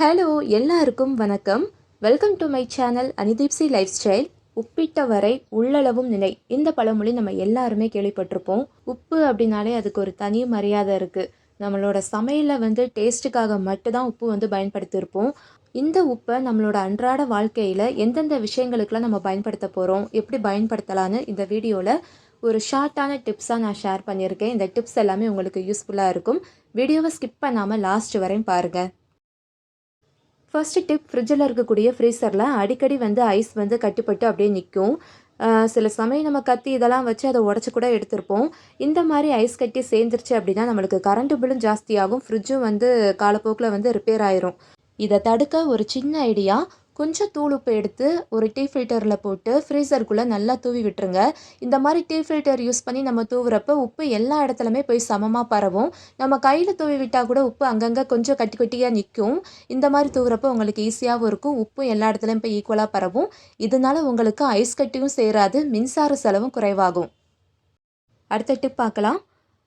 Hello எல்லாருக்கும் வணக்கம். Welcome to my channel அனிதீப்சி லைஃப் ஸ்டைல் உப்பிட்ட வரை உள்ளளவும் நிலை. இந்த பழமொழி நம்ம எல்லாருமே கேள்விப்பட்டிருப்போம். உப்பு அப்படின்னாலே அதுக்கு ஒரு தனி மரியாதை இருக்குது நம்மளோட சமையலில் வந்து டேஸ்ட்டுக்காக மட்டும்தான் உப்பு வந்து பயன்படுத்தியிருப்போம். இந்த உப்பை நம்மளோட அன்றாட வாழ்க்கையில் எந்தெந்த விஷயங்களுக்கெல்லாம் நம்ம பயன்படுத்த போகிறோம் எப்படி பயன்படுத்தலான்னு இந்த வீடியோவில் ஒரு ஷார்ட்டான டிப்ஸாக நான் ஷேர் பண்ணியிருக்கேன். இந்த டிப்ஸ் எல்லாமே உங்களுக்கு யூஸ்ஃபுல்லாக இருக்கும். வீடியோவை ஸ்கிப் பண்ணாமல் லாஸ்ட் வரையும் பாருங்கள் ஃபர்ஸ்ட் டிப் ஃப்ரிட்ஜில் இருக்கக்கூடிய ஃப்ரீசரில் அடிக்கடி வந்து ஐஸ் வந்து கட்டிப்பட்டு அப்படியே நிற்கும் சில சமயம் நம்ம கத்தி இதெல்லாம் வச்சு அதை உடச்சி கூட எடுத்திருப்போம். இந்த மாதிரி ஐஸ் கட்டி சேர்ந்துருச்சு அப்படின்னா நம்மளுக்கு கரண்ட் பில்லும் ஜாஸ்தியாகும் ஃப்ரிட்ஜும் வந்து காலப்போக்கில் வந்து ரிப்பேர் ஆயிரும். இதை தடுக்க ஒரு சின்ன ஐடியா கொஞ்சம் தூள் உப்பு எடுத்து ஒரு டீ ஃபில்டரில் போட்டு ஃப்ரீசருக்குள்ளே நல்லா தூவி விட்டுருங்க. இந்த மாதிரி டீ ஃபில்டர் யூஸ் பண்ணி நம்ம தூவுறப்ப உப்பு எல்லா இடத்துலையுமே போய் சமமாக பரவும். நம்ம கையில் தூவி விட்டால் கூட உப்பு அங்கங்கே கொஞ்சம் கட்டி கட்டியாக நிற்கும் இந்த மாதிரி தூவுறப்ப உங்களுக்கு ஈஸியாகவும் இருக்கும். உப்பு எல்லா இடத்துலையும் போய் ஈக்குவலாக பரவும். இதனால உங்களுக்கு ஐஸ் கட்டியும் சேராது. மின்சார செலவும் குறைவாகும். அடுத்த டிப் பார்க்கலாம்.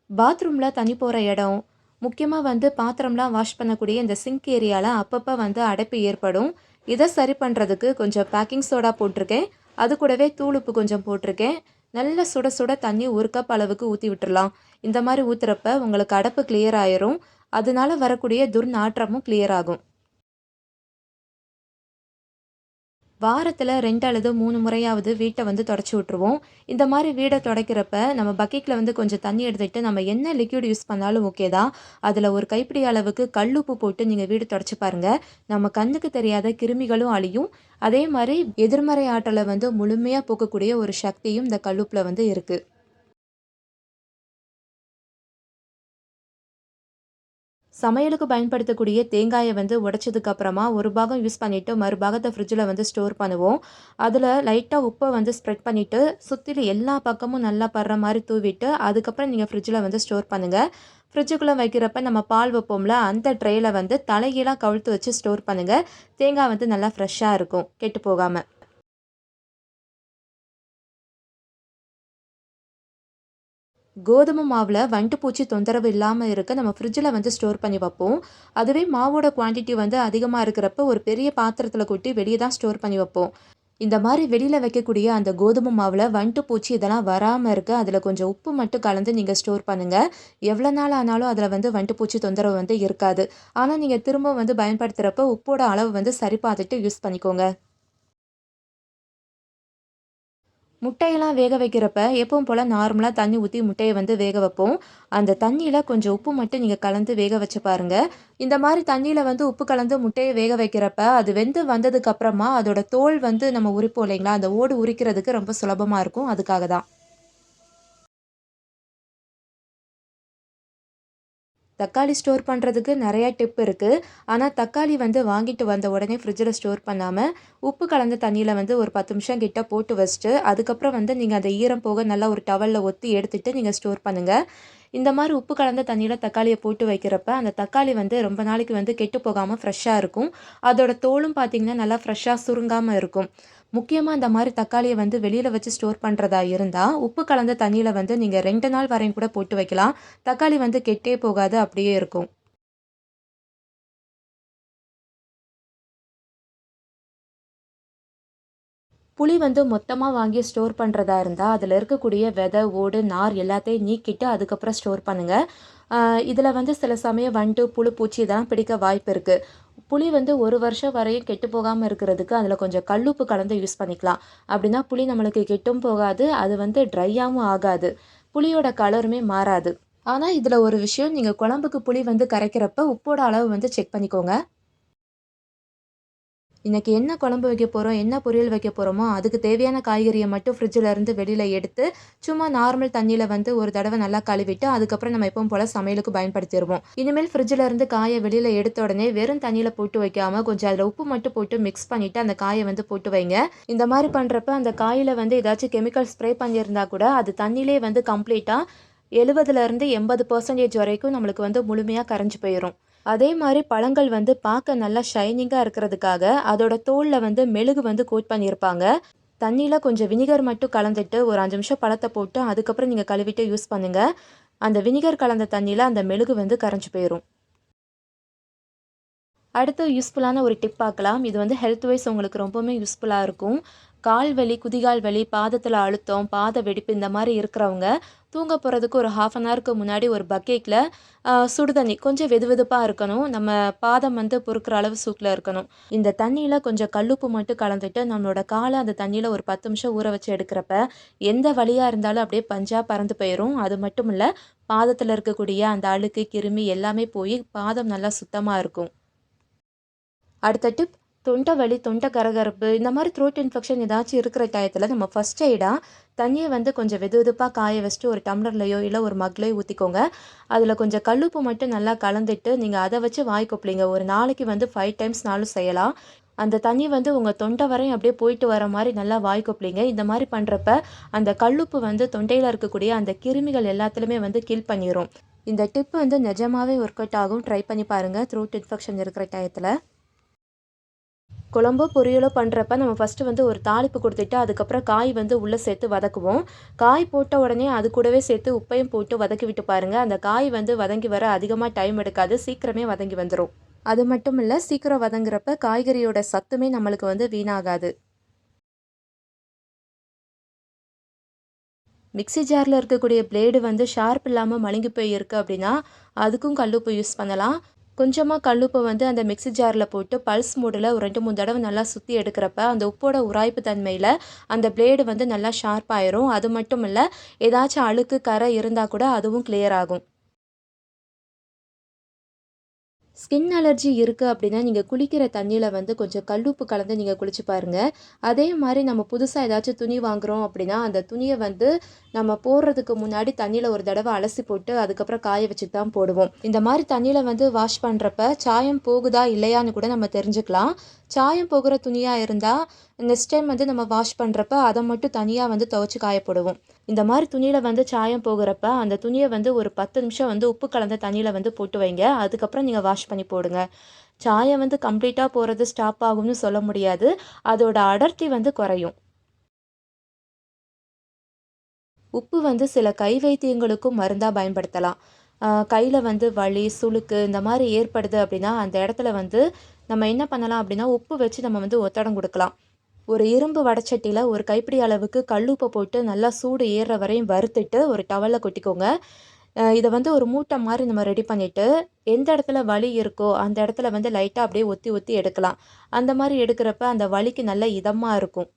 பாத்ரூமில் தண்ணி போகிற இடம். முக்கியமாக வந்து பாத்திரம்லாம் வாஷ் பண்ணக்கூடிய இந்த சிங்க் ஏரியாவில் அப்பப்போ வந்து அடைப்பு ஏற்படும். இதை சரி பண்ணுறதுக்கு கொஞ்சம் பேக்கிங் சோடா போட்டிருக்கேன். அது கூடவே தூளுப்பு கொஞ்சம் போட்டிருக்கேன். நல்ல சுட சுட தண்ணி ஒரு கப் அளவுக்கு ஊற்றி விட்டுடலாம் இந்த மாதிரி ஊற்றுறப்ப உங்களுக்கு அடப்பு கிளியர் ஆயிரும். அதனால வரக்கூடிய துர்நாற்றமும் கிளியர் ஆகும். வாரத்தில் ரெண்டு அல்லது மூணு முறையாவது வீட்டை வந்து தொடச்சி விட்ருவோம் இந்த மாதிரி வீடை துடைக்கிறப்ப நம்ம பக்கெட்டில் வந்து கொஞ்சம் தண்ணி எடுத்துகிட்டு நம்ம என்ன லிக்யூட் யூஸ் பண்ணாலும் ஓகே தான். அதில் ஒரு கைப்பிடி அளவுக்கு கல்லுப்பு போட்டு நீங்கள் வீடு தொடச்சி பாருங்கள் நம்ம கண்ணுக்கு தெரியாத கிருமிகளும் அழியும். அதே மாதிரி எதிர்மறை ஆற்றலை வந்து முழுமையாக போக்கக்கூடிய ஒரு சக்தியும் இந்த கல்லுப்பில் வந்து இருக்குது சமையலுக்கு பயன்படுத்தக்கூடிய தேங்காயை வந்து உடைச்சதுக்கு அப்புறமா ஒரு பாகம் யூஸ் பண்ணிவிட்டு மறுபாகத்தை ஃப்ரிட்ஜில் வந்து ஸ்டோர் பண்ணுவோம். அதில் லைட்டாக உப்பை வந்து ஸ்ப்ரெட் பண்ணிவிட்டு சுற்றிலும் எல்லா பக்கமும் நல்லா படுற மாதிரி தூவிட்டு அதுக்கப்புறம் நீங்கள் ஃப்ரிட்ஜில் வந்து ஸ்டோர் பண்ணுங்கள் ஃப்ரிட்ஜுக்குள்ளே வைக்கிறப்ப நம்ம பால் வைப்போம்ல அந்த ட்ரேயில் வந்து தலைகீழாக கவுழ்த்து வச்சு ஸ்டோர் பண்ணுங்கள் தேங்காய் வந்து நல்லா ஃப்ரெஷ்ஷாக இருக்கும் கெட்டு போகாமல் கோதுமை மாவில் வண்டு பூச்சி தொந்தரவு இல்லாமல் இருக்க நம்ம ஃப்ரிட்ஜில் வந்து ஸ்டோர் பண்ணி வைப்போம். அதுவே மாவோட குவான்டிட்டி வந்து அதிகமாக இருக்கிறப்ப ஒரு பெரிய பாத்திரத்தில் கொட்டி வெளியே தான் ஸ்டோர் பண்ணி வைப்போம். இந்த மாதிரி வெளியில் வைக்கக்கூடிய அந்த கோதுமை மாவில் வண்டு பூச்சி இதெல்லாம் வராமல் இருக்க அதில் கொஞ்சம் உப்பு மட்டும் கலந்து நீங்கள் ஸ்டோர் பண்ணுங்கள் எவ்வளோ நாள் ஆனாலும் அதில் வந்து வண்டு பூச்சி தொந்தரவு வந்து இருக்காது. ஆனால் நீங்கள் திரும்ப வந்து பயன்படுத்துகிறப்ப உப்போட அளவு வந்து சரி பார்த்துட்டு யூஸ் பண்ணிக்கோங்க. முட்டையெல்லாம் வேக வைக்கிறப்ப எப்பவும் போல் நார்மலாக தண்ணி ஊற்றி முட்டையை வந்து வேக வைப்போம். அந்த தண்ணியில் கொஞ்சம் உப்பு மட்டும் நீங்கள் கலந்து வேக வச்சு பாருங்கள் இந்த மாதிரி தண்ணியில் வந்து உப்பு கலந்து முட்டையை வேக வைக்கிறப்ப அது வெந்து வந்ததுக்கப்புறமா அதோட தோல் வந்து நம்ம உரிப்போம் இல்லைங்களா? அந்த ஓடு உரிக்கிறதுக்கு ரொம்ப சுலபமாக இருக்கும். அதுக்காக தான். தக்காளி ஸ்டோர் பண்ணுறதுக்கு நிறையா டிப் இருக்குது ஆனால் தக்காளி வந்து வாங்கிட்டு வந்த உடனே ஃப்ரிட்ஜில் ஸ்டோர் பண்ணாமல் உப்பு கலந்த தண்ணியில் வந்து ஒரு பத்து நிமிஷம் கிட்ட போட்டு வச்சுட்டு அதுக்கப்புறம் வந்து நீங்கள் அந்த ஈரம் போக நல்லா ஒரு டவலில் ஒத்தி எடுத்துகிட்டு நீங்கள் ஸ்டோர் பண்ணுங்கள் இந்த மாதிரி உப்பு கலந்த தண்ணியில் தக்காளியை போட்டு வைக்கிறப்ப அந்த தக்காளி வந்து ரொம்ப நாளைக்கு வந்து கெட்டு போகாமல் ஃப்ரெஷ்ஷாக இருக்கும். அதோட தோலும் பார்த்திங்கன்னா நல்லா ஃப்ரெஷ்ஷாக சுருங்காமல் இருக்கும். முக்கியமாக இந்த மாதிரி தக்காளியை வந்து வெளியில் வச்சு ஸ்டோர் பண்ணுறதா இருந்தால் உப்பு கலந்த தண்ணியில் வந்து நீங்கள் ரெண்டு நாள் வரையும் கூட போட்டு வைக்கலாம். தக்காளி வந்து கெட்டே போகாது அப்படியே இருக்கும். புளி வந்து மொத்தமாக வாங்கி ஸ்டோர் பண்ணுறதா இருந்தால் அதில் இருக்கக்கூடிய விதை ஓடு நார் எல்லாத்தையும் நீக்கிட்டு அதுக்கப்புறம் ஸ்டோர் பண்ணுங்கள் இதில் வந்து சில சமயம் வண்டு புழு பூச்சி இதெல்லாம் பிடிக்க வாய்ப்பு இருக்குது புளி வந்து ஒரு வருஷம் வரையும் கெட்டு போகாமல் இருக்கிறதுக்கு அதில் கொஞ்சம் கல்லுப்பு கலந்து யூஸ் பண்ணிக்கலாம். அப்படின்னா புளி நம்மளுக்கு கெட்டும் போகாது அது வந்து ட்ரையாகவும் ஆகாது. புளியோட கலருமே மாறாது. ஆனால் இதில் ஒரு விஷயம் நீங்கள் குழம்புக்கு புளி வந்து கரைக்கிறப்ப உப்போட அளவு வந்து செக் பண்ணிக்கோங்க. இன்றைக்கி என்ன குழம்பு வைக்க போகிறோம் என்ன பொரியல் வைக்க போகிறோமோ அதுக்கு தேவையான காய்கறியை மட்டும் ஃப்ரிட்ஜில் இருந்து வெளியில் எடுத்து சும்மா நார்மல் தண்ணியில் வந்து ஒரு தடவை நல்லா கழுவிட்டு அதுக்கப்புறம் நம்ம எப்பவும் போல் சமையலுக்கு பயன்படுத்திடுவோம். இனிமேல் ஃப்ரிட்ஜில் இருந்து காயை வெளியில் எடுத்த உடனே வெறும் தண்ணியில் போட்டு வைக்காமல் கொஞ்சம் அதில் உப்பு மட்டும் போட்டு மிக்ஸ் பண்ணிவிட்டு அந்த காயை வந்து போட்டு வைங்க. இந்த மாதிரி பண்ணுறப்ப அந்த காயில் வந்து ஏதாச்சும் கெமிக்கல் ஸ்ப்ரே பண்ணியிருந்தா கூட அது தண்ணியிலே வந்து கம்ப்ளீட்டாக எழுபதுலேருந்து எண்பது பர்சன்டேஜ் வரைக்கும் நம்மளுக்கு வந்து முழுமையாக கரைஞ்சி போயிடும் அதே மாதிரி பழங்கள் வந்து பார்க்க நல்லா ஷைனிங்காக இருக்கிறதுக்காக அதோட தோலில் வந்து மெழுகு வந்து கோட் பண்ணியிருப்பாங்க. தண்ணியில் கொஞ்சம் வினிகர் மட்டும் கலந்துட்டு ஒரு அஞ்சு நிமிஷம் பழத்தை போட்டு அதுக்கப்புறம் நீங்கள் கழுவிட்டு யூஸ் பண்ணுங்கள் அந்த வினிகர் கலந்த தண்ணியில் அந்த மெழுகு வந்து கரைஞ்சி போயிடும் அடுத்து யூஸ்ஃபுல்லான ஒரு டிப் பார்க்கலாம். இது வந்து ஹெல்த் வைஸ் உங்களுக்கு ரொம்பவுமே யூஸ்ஃபுல்லாக இருக்கும். கால் வலி குதிகால் வலி பாதத்தில் அழுத்தம் பாத வெடிப்பு இந்த மாதிரி இருக்கிறவங்க தூங்க போகிறதுக்கு ஒரு ஹாஃப் அன் ஹவருக்கு முன்னாடி ஒரு பக்கெட்டில் சுடுதண்ணி கொஞ்சம் வெது வெதுப்பாக இருக்கணும். நம்ம பாதம் வந்து பொறுக்கிற அளவு சூட்டில் இருக்கணும். இந்த தண்ணியில் கொஞ்சம் கல்லுப்பு மட்டும் கலந்துட்டு நம்மளோட காலை அந்த தண்ணியில் ஒரு பத்து நிமிஷம் ஊற வச்சு எடுக்கிறப்ப எந்த வழியாக இருந்தாலும் அப்படியே பஞ்சாக பறந்து போயிடும் அது மட்டும் இல்லை பாதத்தில் இருக்கக்கூடிய அந்த அழுக்கு கிருமி எல்லாமே போய் பாதம் நல்லா சுத்தமாக இருக்கும். அடுத்த டிப் தொண்டை வலி தொண்டை கரகரப்பு இந்த மாதிரி த்ரோட் இன்ஃபெக்ஷன் ஏதாச்சும் இருக்கிற டயத்தில் நம்ம ஃபஸ்ட் எய்டாக தண்ணியை வந்து கொஞ்சம் வெது வெதுப்பாக காய வச்சுட்டு ஒரு டம்ளர்லையோ இல்லை ஒரு மக்லையோ ஊற்றிக்கோங்க அதில் கொஞ்சம் கல்லுப்பு மட்டும் நல்லா கலந்துட்டு நீங்கள் அதை வச்சு வாய் கொப்பளிங்க. ஒரு நாளைக்கு வந்து ஃபைவ் டைம்ஸ் நாளும் செய்யலாம். அந்த தண்ணி வந்து உங்கள் தொண்டை வரையும் அப்படியே போயிட்டு வர மாதிரி நல்லா வாய் கொப்பளிங்க. இந்த மாதிரி பண்ணுறப்ப அந்த கல்லுப்பு வந்து தொண்டையில் இருக்கக்கூடிய அந்த கிருமிகள் எல்லாத்துலேயுமே வந்து கில் பண்ணிடும் இந்த டிப் வந்து நிஜமாவே ஒர்க் அவுட் ஆகும். ட்ரை பண்ணி பாருங்கள் த்ரோட் இன்ஃபெக்ஷன் இருக்கிற டயத்தில். குழம்போ பொரியலோ பண்ணுறப்ப நம்ம ஃபஸ்ட்டு வந்து ஒரு தாளிப்பு கொடுத்துட்டு அதுக்கப்புறம் காய் வந்து உள்ளே சேர்த்து வதக்குவோம். காய் போட்ட உடனே அது கூடவே சேர்த்து உப்பையும் போட்டு வதக்கி விட்டு பாருங்கள் அந்த காய் வந்து வதங்கி வர அதிகமாக டைம் எடுக்காது. சீக்கிரமே வதங்கி வந்துடும் அது மட்டும் இல்லை சீக்கிரம் வதங்குறப்ப காய்கறியோட சத்துமே நம்மளுக்கு வந்து வீணாகாது. மிக்சி ஜாரில் இருக்கக்கூடிய பிளேடு வந்து ஷார்ப் இல்லாமல் மழுங்கி போயிருக்கு அப்படின்னா அதுக்கும் கல்லுப்பு யூஸ் பண்ணலாம். கொஞ்சமாக கல்லுப்பை வந்து அந்த மிக்ஸி ஜாரில் போட்டு பல்ஸ் மூடில் ஒரு ரெண்டு மூணு தடவை நல்லா சுற்றி எடுக்கிறப்ப அந்த உப்போட உராய்ப்பு தன்மையில் அந்த பிளேடு வந்து நல்லா ஷார்ப் ஆயிரும். அது மட்டும் இல்லை ஏதாச்சும் அழுக்கு கரை இருந்தால் கூட அதுவும் கிளியர் ஆகும். ஸ்கின் அலர்ஜி இருக்குது அப்படின்னா நீங்கள் குளிக்கிற தண்ணியில் வந்து கொஞ்சம் கல்லுப்பு கலந்து நீங்கள் குளிச்சு பாருங்கள் அதே மாதிரி நம்ம புதுசாக ஏதாச்சும் துணி வாங்குகிறோம் அப்படின்னா அந்த துணியை வந்து நம்ம போடுறதுக்கு முன்னாடி தண்ணியில் ஒரு தடவை அலசி போட்டு அதுக்கப்புறம் காய வச்சு தான் போடுவோம். இந்த மாதிரி தண்ணியில் வந்து வாஷ் பண்ணுறப்ப சாயம் போகுதா இல்லையான்னு கூட நம்ம தெரிஞ்சுக்கலாம். சாயம் போகிற துணியாக இருந்தால் நெக்ஸ்ட் டைம் வந்து நம்ம வாஷ் பண்ணுறப்ப அதை மட்டும் தனியாக வந்து துவைச்சி காயப்படுவோம். இந்த மாதிரி துணியில் வந்து சாயம் போகிறப்ப அந்த துணியை வந்து ஒரு பத்து நிமிஷம் வந்து உப்பு கலந்த தண்ணியில் வந்து போட்டு வைங்க. அதுக்கப்புறம் நீங்கள் வாஷ் பண்ணி போடுங்க. சாயம் வந்து கம்ப்ளீட்டாக போகிறது ஸ்டாப் ஆகும்னு சொல்ல முடியாது. அதோட அடர்த்தி வந்து குறையும். உப்பு வந்து சில கை வைத்தியங்களுக்கும் மருந்தாக பயன்படுத்தலாம் கையில் வந்து வலி சுளுக்கு இந்த மாதிரி ஏற்படுது அப்படின்னா அந்த இடத்துல வந்து நம்ம என்ன பண்ணலாம் அப்படின்னா உப்பு வச்சு நம்ம வந்து ஒத்தடம் கொடுக்கலாம். ஒரு இரும்பு வடச்சட்டியில் ஒரு கைப்பிடி அளவுக்கு கல்லுப்பை போட்டு நல்லா சூடு ஏறுற வரையும் வறுத்துட்டு ஒரு டவலில் கொட்டிக்கோங்க. இதை வந்து ஒரு மூட்டை மாதிரி நம்ம ரெடி பண்ணிவிட்டு எந்த இடத்துல வலி இருக்கோ அந்த இடத்துல வந்து லைட்டாக அப்படியே ஒத்தி ஒத்தி எடுக்கலாம். அந்த மாதிரி எடுக்கிறப்ப அந்த வலிக்கு நல்ல இதமாக இருக்கும்.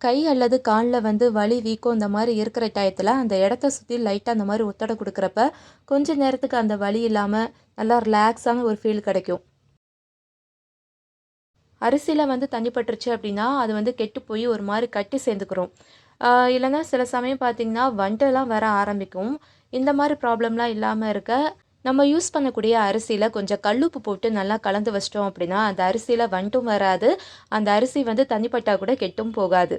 கை அல்லது காலில் வந்து வலி வீக்கம் இந்த மாதிரி இருக்கிற டயத்தில் அந்த இடத்த சுற்றி லைட்டாக அந்த மாதிரி ஒத்தடை கொடுக்குறப்ப கொஞ்ச நேரத்துக்கு அந்த வலி இல்லாமல் நல்லா ரிலாக்ஸான ஒரு ஃபீல் கிடைக்கும். அரிசியில் வந்து தண்ணி பட்டுருச்சு அப்படின்னா அது வந்து கெட்டு போய் ஒரு மாதிரி கட்டி சேர்ந்துக்கிறோம். இல்லைன்னா சில சமயம் பார்த்திங்கன்னா வண்டெல்லாம் வர ஆரம்பிக்கும். இந்த மாதிரி ப்ராப்ளம்லாம் இல்லாமல் இருக்க நம்ம யூஸ் பண்ணக்கூடிய அரிசியில் கொஞ்சம் கல்லுப்பு போட்டு நல்லா கலந்து வச்சிட்டோம் அப்படின்னா அந்த அரிசியில் வண்டும் வராது. அந்த அரிசி வந்து தண்ணிப்பட்டால் கூட கெட்டும் போகாது.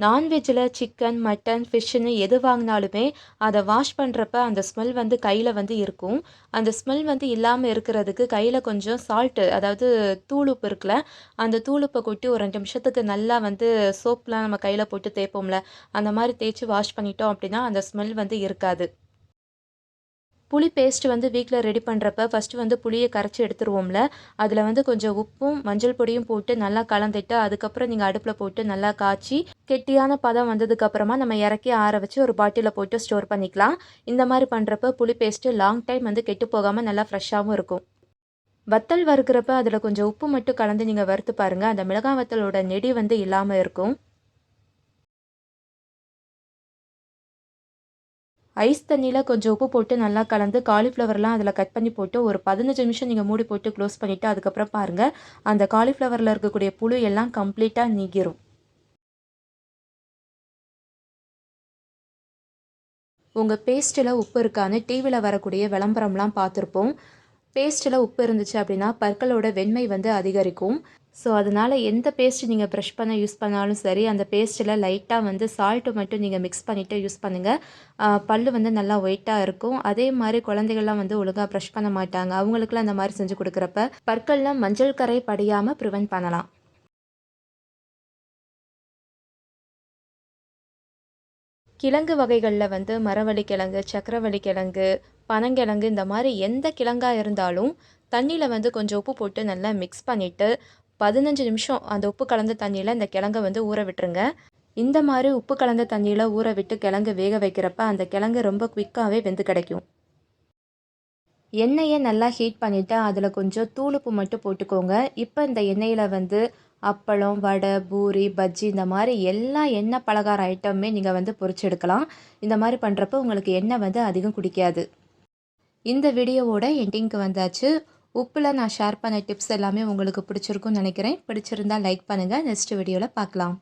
நான்வெஜ்ஜில் சிக்கன் மட்டன் ஃபிஷ்ஷுன்னு எது வாங்கினாலுமே அதை வாஷ் பண்ணுறப்ப அந்த ஸ்மெல் வந்து கையில் வந்து இருக்கும். அந்த ஸ்மெல் வந்து இல்லாமல் இருக்கிறதுக்கு கையில் கொஞ்சம் சால்ட்டு அதாவது தூளுப்பு இருக்குல்ல அந்த தூளுப்பை கொட்டி ஒரு ரெண்டு நிமிஷத்துக்கு நல்லா வந்து சோப்லாம் நம்ம கையில் போட்டு தேய்ப்போம்ல அந்த மாதிரி தேய்ச்சி வாஷ் பண்ணிட்டோம் அப்படின்னா அந்த ஸ்மெல் வந்து இருக்காது. புளி பேஸ்ட் வந்து வீட்டில் ரெடி பண்ணுறப்ப ஃபஸ்ட்டு வந்து புளியை கரைச்சி எடுத்துருவோம்ல. அதில் வந்து கொஞ்சம் உப்பும் மஞ்சள் பொடியும் போட்டு நல்லா கலந்துட்டு அதுக்கப்புறம் நீங்கள் அடுப்பில் போட்டு நல்லா காய்ச்சி கெட்டியான பதம் வந்ததுக்கப்புறமா நம்ம இறக்கி ஆற வச்சு ஒரு பாட்டிலில் போட்டு ஸ்டோர் பண்ணிக்கலாம். இந்த மாதிரி பண்ணுறப்ப புளி பேஸ்ட்டு லாங் டைம் வந்து கெட்டு போகாமல் நல்லா ஃப்ரெஷ்ஷாகவும் இருக்கும். வத்தல் வறுக்கிறப்ப அதில் கொஞ்சம் உப்பு மட்டும் கலந்து நீங்கள் வறுத்து பாருங்கள் அந்த மிளகாய் வத்தலோட நெடி வந்து இல்லாமல் இருக்கும். ஐஸ் தண்ணியில் கொஞ்சம் உப்பு போட்டு நல்லா கலந்து காலிஃப்ளவர்லாம் அதில் கட் பண்ணி போட்டு ஒரு பதினஞ்சு நிமிஷம் நீங்கள் மூடி போட்டு க்ளோஸ் பண்ணிவிட்டு அதுக்கப்புறம் பாருங்கள் அந்த காலிஃப்ளவரில் இருக்கக்கூடிய புழு எல்லாம் கம்ப்ளீட்டாக நீங்கிரும். உங்கள் பேஸ்ட்டில் உப்பு இருக்கான்னு டிவியில் வரக்கூடிய விளம்பரம்லாம் பார்த்துருப்போம். பேஸ்ட்டில் உப்பு இருந்துச்சு அப்படின்னா பற்களோட வெண்மை வந்து அதிகரிக்கும். ஸோ அதனால் எந்த பேஸ்ட் நீங்கள் ப்ரஷ் பண்ண யூஸ் பண்ணாலும் சரி அந்த பேஸ்ட்டில் லைட்டாக வந்து சால்ட்டு மட்டும் நீங்கள் மிக்ஸ் பண்ணிவிட்டு யூஸ் பண்ணுங்கள் பல் வந்து நல்லா ஒயிட்டாக இருக்கும். அதே மாதிரி குழந்தைகள்லாம் வந்து ஒழுங்காக ப்ரஷ் பண்ண மாட்டாங்க. அவங்களுக்குலாம் அந்த மாதிரி செஞ்சு கொடுக்குறப்ப பற்களில் மஞ்சள் கரை படியாமல் ப்ரிவெண்ட் பண்ணலாம். கிழங்கு வகைகளில் வந்து மரவள்ளி கிழங்கு சக்கரவள்ளி கிழங்கு பனங்கிழங்கு இந்த மாதிரி எந்த கிழங்காக இருந்தாலும் தண்ணியில் வந்து கொஞ்சம் உப்பு போட்டு நல்லா மிக்ஸ் பண்ணிவிட்டு பதினஞ்சு நிமிஷம் அந்த உப்பு கலந்த தண்ணியில் இந்த கிழங்கை வந்து ஊற விட்டுருங்க. இந்த மாதிரி உப்பு கலந்த தண்ணியில் ஊற விட்டு கிழங்கு வேக வைக்கிறப்ப அந்த கிழங்கு ரொம்ப குயிக்காகவே வெந்து கிடைக்கும். எண்ணெயை நல்லா ஹீட் பண்ணிவிட்டு அதில் கொஞ்சம் தூளுப்பு மட்டும் போட்டுக்கோங்க. இப்போ இந்த எண்ணெயில் வந்து அப்பளம் வடை பூரி பஜ்ஜி இந்த மாதிரி எல்லா எண்ணெய் பலகார ஐட்டமுமே நீங்கள் வந்து பொறிச்செடுக்கலாம். இந்த மாதிரி பண்ணுறப்ப உங்களுக்கு எண்ணெய் வந்து அதிகம் குடிக்காது. இந்த வீடியோவோட எண்டிங்க்கு வந்தாச்சு. உப்பில் நான் ஷேர் பண்ண டிப்ஸ் எல்லாமே உங்களுக்கு பிடிச்சிருக்கும்னு நினைக்கிறேன். பிடிச்சிருந்தா லைக் பண்ணுங்கள் நெக்ஸ்ட் வீடியோவில் பார்க்கலாம்.